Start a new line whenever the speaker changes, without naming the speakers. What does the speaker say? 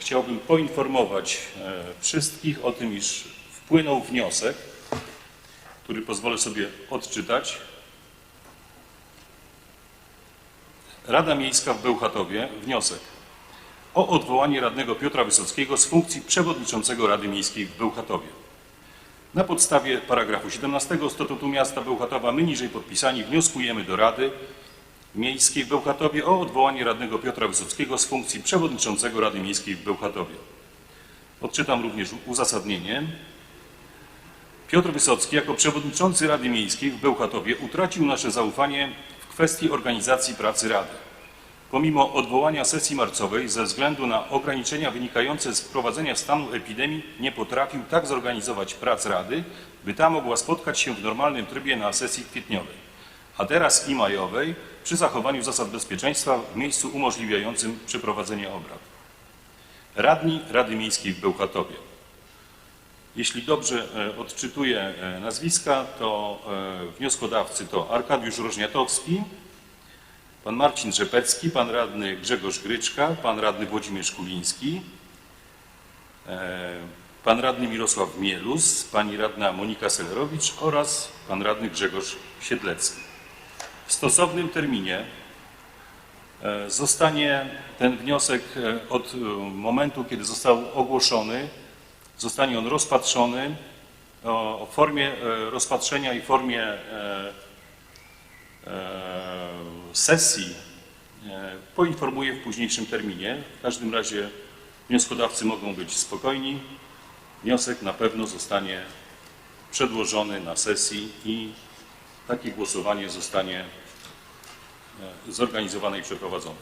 chciałbym poinformować e, wszystkich o tym, iż wpłynął wniosek, który pozwolę sobie odczytać. Rada Miejska w Bełchatowie wniosek o odwołanie radnego Piotra Wysockiego z funkcji przewodniczącego Rady Miejskiej w Bełchatowie. Na podstawie paragrafu 17 Statutu Miasta Bełchatowa my niżej podpisani wnioskujemy do Rady Miejskiej w Bełchatowie o odwołanie radnego Piotra Wysockiego z funkcji przewodniczącego Rady Miejskiej w Bełchatowie. Odczytam również uzasadnienie. Piotr Wysocki jako przewodniczący Rady Miejskiej w Bełchatowie utracił nasze zaufanie w kwestii organizacji pracy Rady. Pomimo odwołania sesji marcowej ze względu na ograniczenia wynikające z wprowadzenia stanu epidemii nie potrafił tak zorganizować prac Rady, by ta mogła spotkać się w normalnym trybie na sesji kwietniowej, a teraz i majowej przy zachowaniu zasad bezpieczeństwa w miejscu umożliwiającym przeprowadzenie obrad. Radni Rady Miejskiej w Bełchatowie. Jeśli dobrze e, odczytuję e, nazwiska, to e, wnioskodawcy to Arkadiusz Rożniatowski, pan Marcin Rzepecki, pan radny Grzegorz Gryczka, pan radny Włodzimierz Kuliński, pan radny Mirosław Mielus, pani radna Monika Selerowicz oraz pan radny Grzegorz Siedlecki. W stosownym terminie e, zostanie ten wniosek e, od e, momentu, kiedy został ogłoszony, zostanie on rozpatrzony o formie rozpatrzenia i formie sesji poinformuję w późniejszym terminie. W każdym razie wnioskodawcy mogą być spokojni. Wniosek na pewno zostanie przedłożony na sesji i takie głosowanie zostanie e, zorganizowane i przeprowadzone.